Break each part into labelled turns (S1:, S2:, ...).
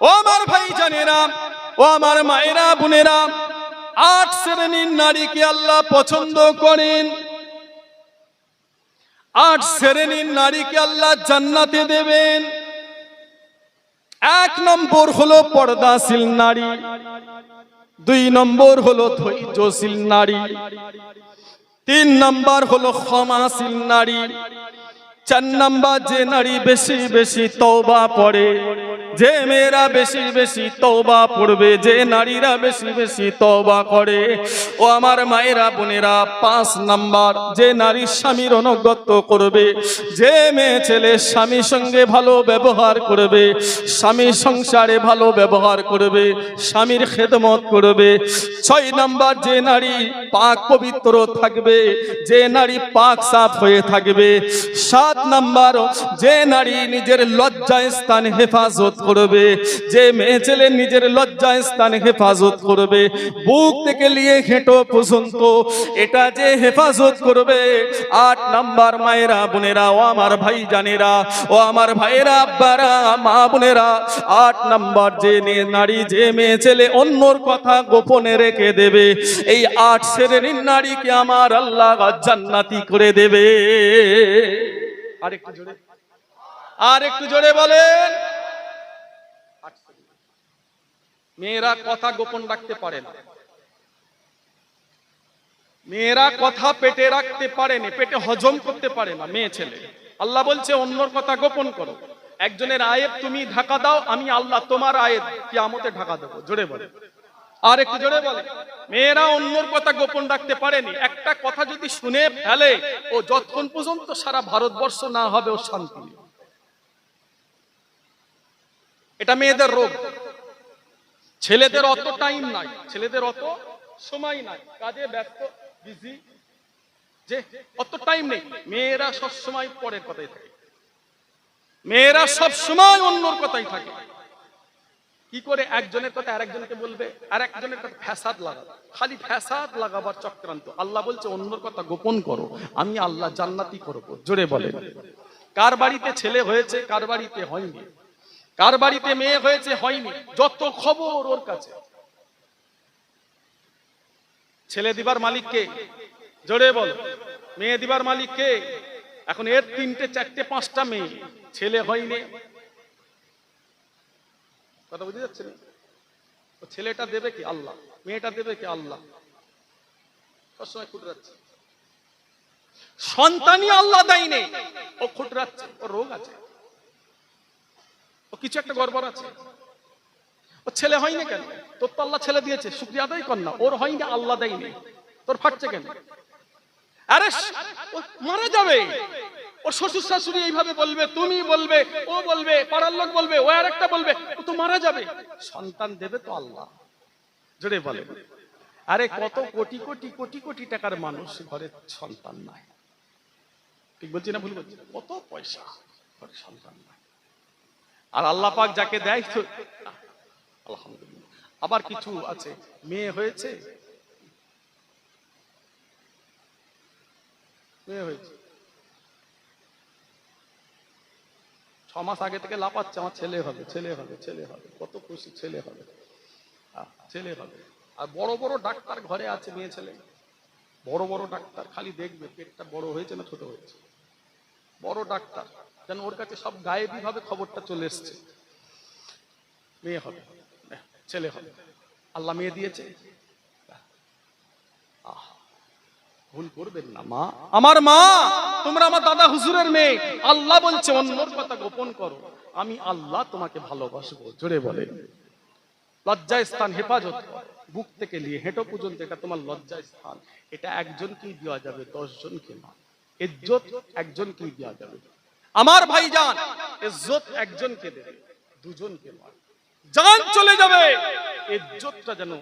S1: ও আমার ভাই জানেরা ও আমার মায়েরা, বোনেরা, আট শ্রেণির নারীকে আল্লাহ পছন্দ করেন। আট শ্রেণির নারীকে আল্লাহ জান্নাতে দেবেন। এক নম্বর হলো পর্দাশীল নারী, দুই নম্বর হলো ধৈর্যশীল নারী, তিন নাম্বার হলো ক্ষমাশীল নারী, চার নম্বর যে নারী বেশি বেশি তওবা পড়ে যে মেয়েরা বেশি বেশি তওবা পড়বে যে নারীরা বেশি বেশি তওবা করে, ও আমার মায়েরা বোনেরা, পাঁচ নাম্বার, যে নারী স্বামীর অনুগত্য করবে, যে মেয়ে ছেলে স্বামীর সঙ্গে ভালো ব্যবহার করবে স্বামী সংসারে ভালো ব্যবহার করবে, স্বামীর খেদমত করবে। ছয় নাম্বার, যে নারী পাক পবিত্র থাকবে, যে নারী পাক সাফ হয়ে থাকবে। সাত নাম্বার, যে নারী নিজের লজ্জা স্থান হেফাজত করবে, যে মেয়ে ছেলে নিজের লজ্জা স্থান হেফাজত করবে, বুক থেকে নিয়ে হেঁটো পর্যন্ত এটা যে হেফাজত করবে। আট নাম্বার মায়েরা, বোনেরা, ও আমার ভাই জানেরা ও আমার ভাইয়েরা, আব্বারা, মা বোনেরা, আট নাম্বার যে নারী, যে মেয়ে ছেলে অন্যর কথা গোপনে রেখে দেবে, এই আট শ্রেণির নারীকে আমার আল্লাহ জান্নাতি করে দেবে। আর একটু জোরে। আর একটু জোরে বলেন। মেয়েরা কথা গোপন রাখতে পারে না। মেয়েরা কথা পেটে রাখতে পারে না, পেটে হজম করতে পারে না মেয়ে ছেলে। আল্লাহ বলছে, অন্যর কথা গোপন করো। একজনের আয়েব তুমি ঢাকা দাও, আমি আল্লাহ তোমার আয়েব কিয়ামতে ঢাকা দেবো। জোরে বলে। আর একটু জোরে বলে। মেয়েরা অন্যর কথা গোপন রাখতে পারেনি একটা কথা যদি শুনে ফেলে, ও যতক্ষণ পর্যন্ত সারা ভারতবর্ষ না হবে, ও শান্তি এটা মেয়েদের রোগ। ছেলেদের অত টাইম নাই, ছেলেদের অত সময় নাই, কাজে ব্যস্ত বিজি যে অত টাইম নেই। মেয়েরা সব সময় পরের কথাই থাকে। মেয়েরা সব সময় অন্যর কথাই থাকে। কি করে একজনের কথা আরেকজনকে বলবে? আর একজনের কথা ফ্যাসাদ লাগাবে। খালি ফ্যাসাদ লাগাবার চক্রান্ত। আল্লাহ বলছে, অন্যর কথা গোপন করো। আমি আল্লাহ জান্নাতি করব। জোরে বলেন। কার বাড়িতে ছেলে হয়েছে, কার বাড়িতে হয়নি? কার বাড়িতে মেয়ে হয়েছে হয়নি, যত খবর ওর কাছে। ছেলে দিবার মালিক কে? জোরে বল। মেয়ে দিবার মালিক কে? এখন এর তিনটে, চারটে, পাঁচটা মেয়ে। ছেলে হয়নি। কথা বুঝতে যাচ্ছে না ছেলেটা দেবে কি আল্লাহ? মেয়েটা দেবে কি আল্লাহ? সবসময় খুটরাচ্ছে। সন্তানই আল্লাহ দেয়নি। ও খুটরাচ্ছে ও রোগ আছে। ও কিছু একটা গড়বড় আছে। ও ছেলে হয়নি কেন? তোর তো আল্লাহ ছেলে দিয়েছে, শুক্রিয়া আদায় কর না। ওর হয়নি, আল্লাহ দেয়নি। তোর ফাটছে কেন? আরে মারা যাবে। শ্বশুর শাশুড়ি এইভাবে বলবে, তুমি বলবে, ও বলবে, পাড়ার লোক বলবে, ও আর একটা বলবে, ও তো মারা যাবে। সন্তান দেবে তো আল্লাহ। জোরে বলে। আরে, কত কোটি কোটি কোটি কোটি টাকার মানুষ ঘরে সন্তান নাই। ঠিক বলছি না ভুল বলছি? কত পয়সা ঘরে সন্তান নাই। আর আল্লাহ পাক যাকে দেয় আবার কিছু আছে। মেয়ে হয়েছে? মেয়ে হয়েছে। ছ মাস আগে থেকে লাপাচ্ছে আমার ছেলে হবে ছেলে হবে ছেলে হবে। কত খুশি, ছেলে হবে। ছেলে হবে। আর বড় বড় ডাক্তার ঘরে আছে মেয়ে ছেলে। বড় বড় ডাক্তার খালি দেখবে, পেটটা বড় হয়েছে না ছোট হয়েছে? বড় ডাক্তার, যেন ওর কাছে সব গায়েবী ভাবে খবরটা চলে এসছে। মেয়ে হবে, ছেলে হবে। আল্লাহ মেয়ে দিয়েছে। ভুল করবেন না মা। আমার মা, তোমরা আমার দাদা হুজুরের মেয়ে। আল্লাহ বলছে, অন্যর কথা গোপন করো। আমি আল্লাহ তোমাকে ভালোবাসবো, জোরে বলে। লজ্জায় স্থান হেফাজত বুক থেকে নিয়ে হেঁটো পর্যন্ত এটা তোমার লজ্জায় স্থান এটা একজনকেই দেওয়া যাবে, দশজনকে না। ইজ্জত একজনকেই দেওয়া যাবে। আমার ভাই জান ইজ্জত একজনকে দেবে, দুজনকে নয়। চলে যাবে, ইজ্জতটা যেন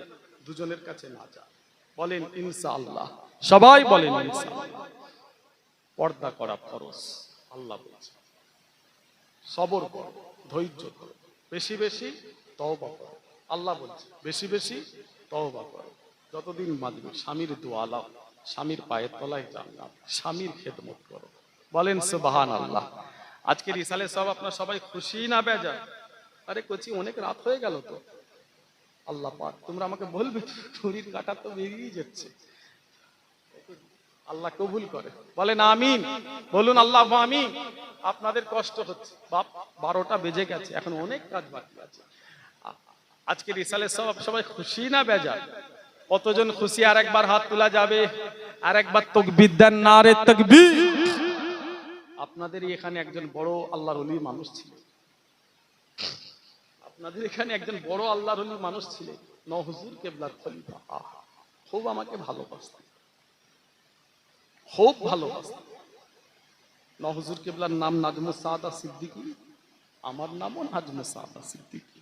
S1: দুজনের কাছে না যায়। বলেন, ইনশাআল্লাহ। সবাই বলেন, ইনশাআল্লাহ। পর্দা করা ফরজ, আল্লাহ বলছে সবর করো, ধৈর্য করো বেশি বেশি তওবা করো। আল্লাহ বলছে, বেশি বেশি তওবা করো। যতদিন বাঁচবে, স্বামীর দোয়া লাও। স্বামীর পায়ের তলায় জান্নাত স্বামীর খেদমত করো। বলেন সুবহান আল্লাহ আজকের ইসালে সব আপনার সবাই খুশি না বেজা আরে কচি, অনেক রাত হয়ে গেল তো। আল্লাহ পাক, তোমরা আমাকে বলবে, শরীর কাটা তো বেরিয়ে যাচ্ছে। আল্লাহ কবুল করে। বলেন, আমিন। বলুন, আল্লাহ আমি আপনাদের কষ্ট হচ্ছে। বাপ, বারোটা বেজে গেছে, এখন অনেক কাজ বাকি আছে। আজকে রিসালের সব, সবাই খুশি না বেজার? কতজন খুশি? আর একবার হাত তোলা যাবে। আর একবার তকবির দেন না রে তকবির। আপনাদের এখানে একজন বড় আল্লাহর অলি মানুষ ছিল। আপনাদের এখানে একজন বড় আল্লাহর অলি মানুষ ছিলেন নহুজুর কেবলার খলিফা। আহা, খুব আমাকে ভালোবাসতেন। খুব ভালোবাসতেন। নহুজুর কেবলার নাম নাজমুস সাদা সিদ্দিকী। আমার নামও নাজমুস সাদা সিদ্দিকী।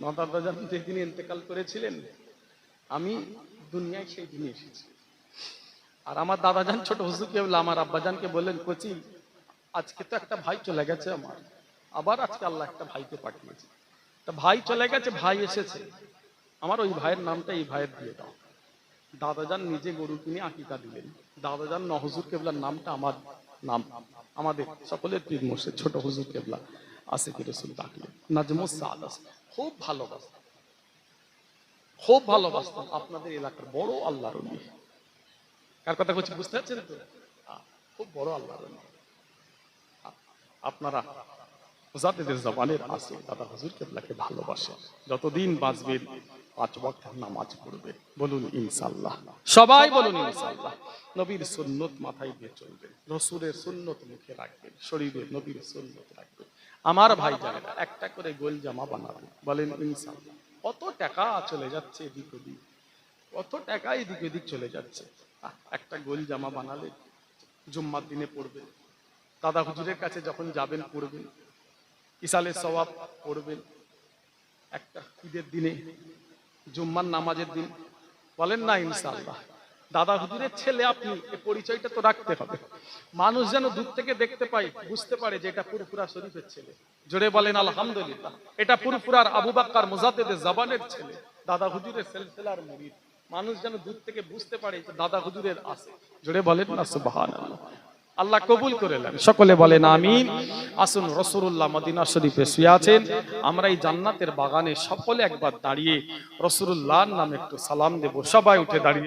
S1: যখন যেদিন ইন্তেকাল করেছিলেন। আমি দুনিয়ায় সেই দিনে এসেছি। আর আমার দাদাজান ছোট হুজুর কেবলা আমার আব্বাজানকে বললেন, কোচি, আজকে তো একটা ভাই চলে গেছে আমার। আবার আজকে আল্লাহ একটা ভাইকে পাঠিয়েছে। তা ভাই চলে গেছে, ভাই এসেছে। আমার ওই ভাইয়ের নামটা এই ভাইয়ের দিয়ে দাও। দাদাজান নিজে গরু কিনে আকিকা দিলেন। দাদাজান নহজুর কেবলার নামটা আমার নাম। আমাদের সকলের পীর মোর্শেদ ছোট হুজুর কেবলা আসে কি রসুল ডাকলেন। নাজমুস আছে খুব ভালোবাসতাম খুব ভালোবাসতাম আপনাদের এলাকার বড় আল্লাহর অলি কার কথা বলছি বুঝতে পারছেন তো? খুব বড় আল্লাহর অলি আপনারা জবানের আছে দাদা হুজুর কেবলাকে ভালোবাসে। যতদিন বাঁচবেন পাঁচ ওয়াক্ত নামাজ পড়বে। বলুন ইনশাআল্লাহ। সবাই বলুন ইনশাআল্লাহ। নবীর সুন্নত মাথায় দিয়ে চলবেন। রসুলের সুন্নত মুখে রাখবেন। শরীরে নবীর সুন্নত রাখবেন। আমার ভাই জানেরা একটা করে গোল জামা বানাবেন। বলেন ইনশাআল্লাহ। কত টাকা চলে যাচ্ছে এদিক ওদিক? কত টাকা এদিক ওদিক চলে যাচ্ছে? একটা গোল জামা বানালে জুম্মার দিনে পড়বেন দাদা হুজুরের কাছে যখন যাবেন পড়বেন, ইসালের সওয়াব পড়বেন। একটা ঈদের দিনে, জুম্মার নামাজের দিন, বলেন না ইনশাআল্লাহ। দাদা হুজুরের ছেলে আপনি পরিচয়টা তো রাখতে হবে। মানুষ যেন দূর থেকে দেখতে পায়, বুঝতে পারে যে এটা পুরপুরা শরীফের ছেলে। জোরে বলেন, আলহামদুলিল্লাহ। এটা পুরপুরার আবু বাক্কার মুজাদ্দেদের জবানের ছেলে, দাদা হুজুরের সেলসেলার মুরিদ। মানুষ যেন দূর থেকে বুঝতে পারে যে দাদা হুজুরের আছে। জোরে বলেন না, সুবহানাল্লাহ। আল্লাহ কবুল করে নেন। সকলে বলেন, আমিন। আসুন রসুল্লাহ মদিনা শরীফে শুয়ে আছেন। আমরা এই জান্নাতের বাগানে সকলে একবার দাঁড়িয়ে রসুল্লাহর নামে একটু সালাম দেব। সবাই উঠে দাঁড়িয়ে